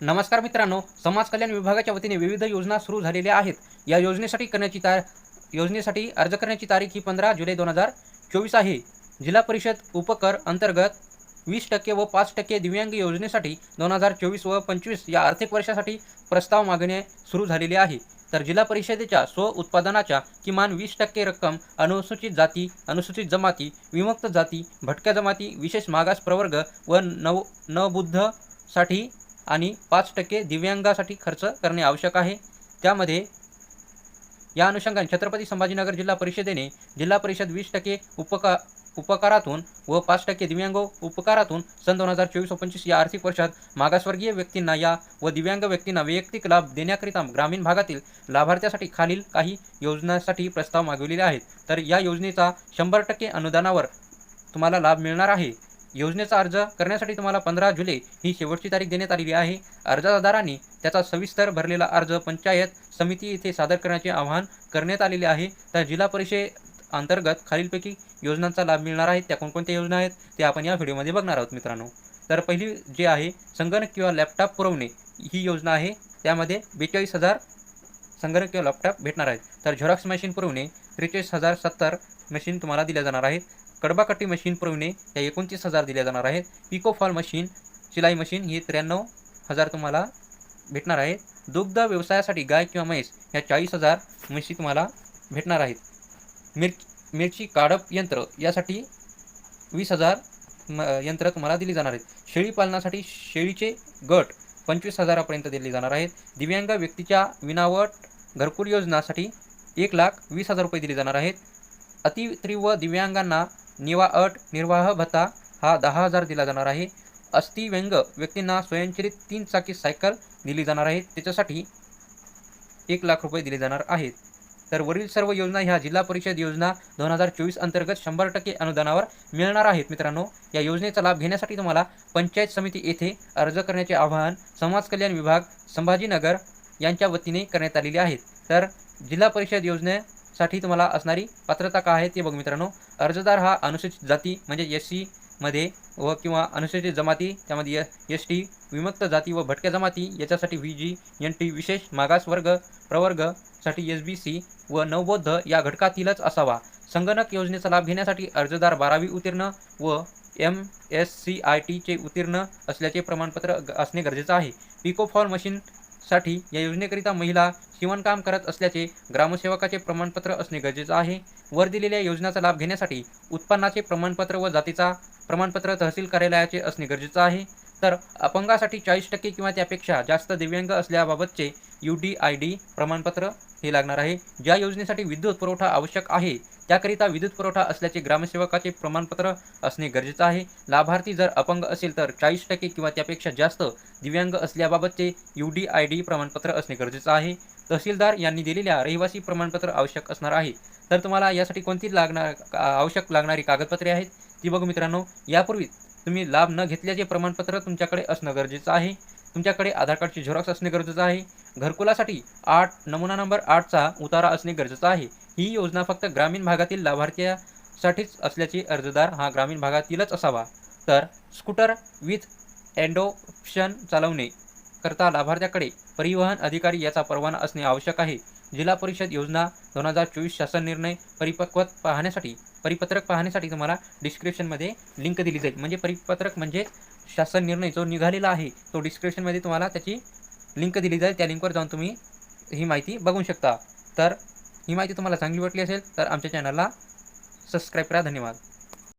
नमस्कार मित्रांनो समाज कल्याण विभागाच्या वतीने विविध योजना सुरू झालेल्या आहेत. या योजनेसाठी करण्याची तार योजनेसाठी अर्ज करण्याची तारीख ही पंधरा जुलै दोन हजार चोवीस आहे. जिल्हा परिषद उपकर अंतर्गत वीस टक्के व पाच टक्के दिव्यांग योजनेसाठी दोन हजार चोवीस व पंचवीस या आर्थिक वर्षासाठी प्रस्ताव मागणे सुरू झालेले आहे. तर जिल्हा परिषदेच्या स्व उत्पादनाच्या किमान वीस टक्के रक्कम अनुसूचित जाती अनुसूचित जमाती विमुक्त जाती भटक्या जमाती विशेष मागास प्रवर्ग व नव नवबुद्धसाठी आणि पाच टक्के दिव्यांगासाठी खर्च करणे आवश्यक आहे. त्यामध्ये या अनुषंगाने छत्रपती संभाजीनगर जिल्हा परिषदेने जिल्हा परिषद वीस टक्के उपका उपकारातून व पाच टक्के दिव्यांग उपकारातून सन दोन हजार चोवीस व पंचवीस या आर्थिक वर्षात मागासवर्गीय व्यक्तींना या व दिव्यांग व्यक्तींना वैयक्तिक लाभ देण्याकरिता ग्रामीण भागातील लाभार्थ्यासाठी खालील काही योजनांसाठी प्रस्ताव मागवलेले आहेत. तर या योजनेचा शंभर टक्के अनुदानावर तुम्हाला लाभ मिळणार आहे. योजनेचा अर्ज करण्यासाठी तुम्हाला पंधरा जुलै ही शेवटची तारीख देण्यात आलेली आहे. अर्जदारांनी त्याचा सविस्तर भरलेला अर्ज पंचायत समिती येथे सादर करण्याचे आवाहन करण्यात आलेले आहे. तर जिल्हा परिषद अंतर्गत खालीलपैकी योजनांचा लाभ मिळणार आहे त्या कोणकोणत्या योजना आहेत ते आपण या व्हिडिओमध्ये बघणार आहोत मित्रांनो. तर पहिली जे आहे संगणक किंवा लॅपटॉप पुरवणे ही योजना आहे. त्यामध्ये बेचाळीस हजार संगणक किंवा लॅपटॉप भेटणार आहेत. तर झेरॉक्स मशीन पुरवणे त्रेचाळीस हजार सत्तर मशीन तुम्हाला दिल्या जाणार आहेत. कडबाकट्टी मशीन पुरविणे या एकोणतीस हजार दिल्या जाणार आहेत. पिको फॉल मशीन शिलाई मशीन ही त्र्याण्णव हजार तुम्हाला भेटणार आहेत. दुग्ध व्यवसायासाठी गाय किंवा म्हैस ह्या चाळीस हजार म्हशी तुम्हाला भेटणार आहेत. मिर मिरची काढप यंत्र यासाठी वीस हजार म यंत्र तुम्हाला दिली जाणार आहेत. शेळी पालनासाठी शेळीचे गट पंचवीस हजारापर्यंत दिले जाणार आहेत. दिव्यांग व्यक्तीच्या विनावट घरकुल योजनासाठी एक लाख वीस हजार रुपये दिले जाणार आहेत. अतितीव्र दिव्यांगांना निवा अट निर्वाह भत्ता हा दहा हजार दिला जाणार आहे. अस्थिव्यंग व्यक्तींना स्वयंचलित तीन चाकी सायकल दिली जाणार आहे त्याच्यासाठी एक लाख रुपये दिले जाणार आहेत. तर वरील सर्व योजना ह्या जिल्हा परिषद योजना दोन हजार चोवीस अंतर्गत शंभर टक्के अनुदानावर मिळणार आहेत मित्रांनो. या योजनेचा लाभ घेण्यासाठी तुम्हाला पंचायत समिती येथे अर्ज करण्याचे आवाहन समाज कल्याण विभाग संभाजीनगर यांच्या वतीने करण्यात आलेले आहेत तर जिल्हा परिषद योजने साठी तुम्हाला असणारी पात्रता काय आहे ते बघ मित्रांनो. अर्जदार हा अनुसूचित जाती म्हणजे एस सीमध्ये व किंवा अनुसूचित जमाती त्यामध्ये एस टी विमुक्त जाती व भटक्या जमाती याच्यासाठी व्ही जी एन टी विशेष मागास वर्ग प्रवर्गसाठी एस बी सी व नवबौद्ध या घटकातीलच असावा. संगणक योजनेचा लाभ घेण्यासाठी अर्जदार बारावी उत्तीर्ण व एम एस सी आय टीचे उत्तीर्ण असल्याचे प्रमाणपत्र असणे गरजेचं आहे. पिको मशीन साठी या योजनेकरिता महिला शिवणकाम करत असल्याचे ग्रामसेवकाचे प्रमाणपत्र असणे गरजेचं आहे. वर दिलेल्या योजनेचा लाभ घेण्यासाठी उत्पन्नाचे प्रमाणपत्र व जातीचा प्रमाणपत्र तहसील कार्यालयाचे असणे गरजेचं आहे. तर अपंगासाठी चाळीस टक्के किंवा त्यापेक्षा जास्त दिव्यांग असल्याबाबतचे यू डी आय डी प्रमाणपत्र हे लागणार आहे. ज्या योजनेसाठी विद्युत पुरवठा आवश्यक आहे त्याकरिता विद्युत पुरवठा असल्याचे ग्रामसेवकाचे प्रमाणपत्र असणे गरजेचं आहे. लाभार्थी जर अपंग असेल तर चाळीस टक्के किंवा त्यापेक्षा जास्त दिव्यांग असल्याबाबतचे यू डी आय डी प्रमाणपत्र असणे गरजेचं आहे. तहसीलदार यांनी दिलेल्या रहिवासी प्रमाणपत्र आवश्यक असणार आहे. तर तुम्हाला यासाठी कोणती लागणार आवश्यक लागणारी कागदपत्रे आहेत ती बघू मित्रांनो. यापूर्वी तुम्ही लाभ न घेतल्याचे प्रमाणपत्र तुमच्याकडे असणं गरजेचं आहे. तुमच्याकडे आधार कार्डची झेरॉक्स असणे गरजेचं आहे. घरकुलासाठी आठ नमुना नंबर आठचा उतारा असणे गरजेचं आहे. ही योजना फक्त ग्रामीण भागातील लाभार्थ्यासाठीच असल्याचे अर्जदार हा ग्रामीण भागातीलच असावा. तर स्कूटर विथ अँडोप्शन चालवणे करता लाभार्थ्याकडे परिवहन अधिकारी याचा परवाना असणे आवश्यक आहे. जिल्हा परिषद योजना दोन हजार चोवीस शासन निर्णय परिपक्वत पाहण्यासाठी परिपत्रक पाहण्यासाठी तुम्हाला डिस्क्रिप्शनमध्ये लिंक दिली जाईल. म्हणजे परिपत्रक म्हणजे शासन निर्णय जो निघालेला आहे तो डिस्क्रिप्शनमध्ये तुम्हाला त्याची लिंक दिली जाईल. त्या लिंकवर जाऊन तुम्ही ही माहिती बघू शकता. तर ही माहिती तुम्हाला चांगली वाटली असेल तर आमच्या चॅनलला सबस्क्राईब करा. धन्यवाद.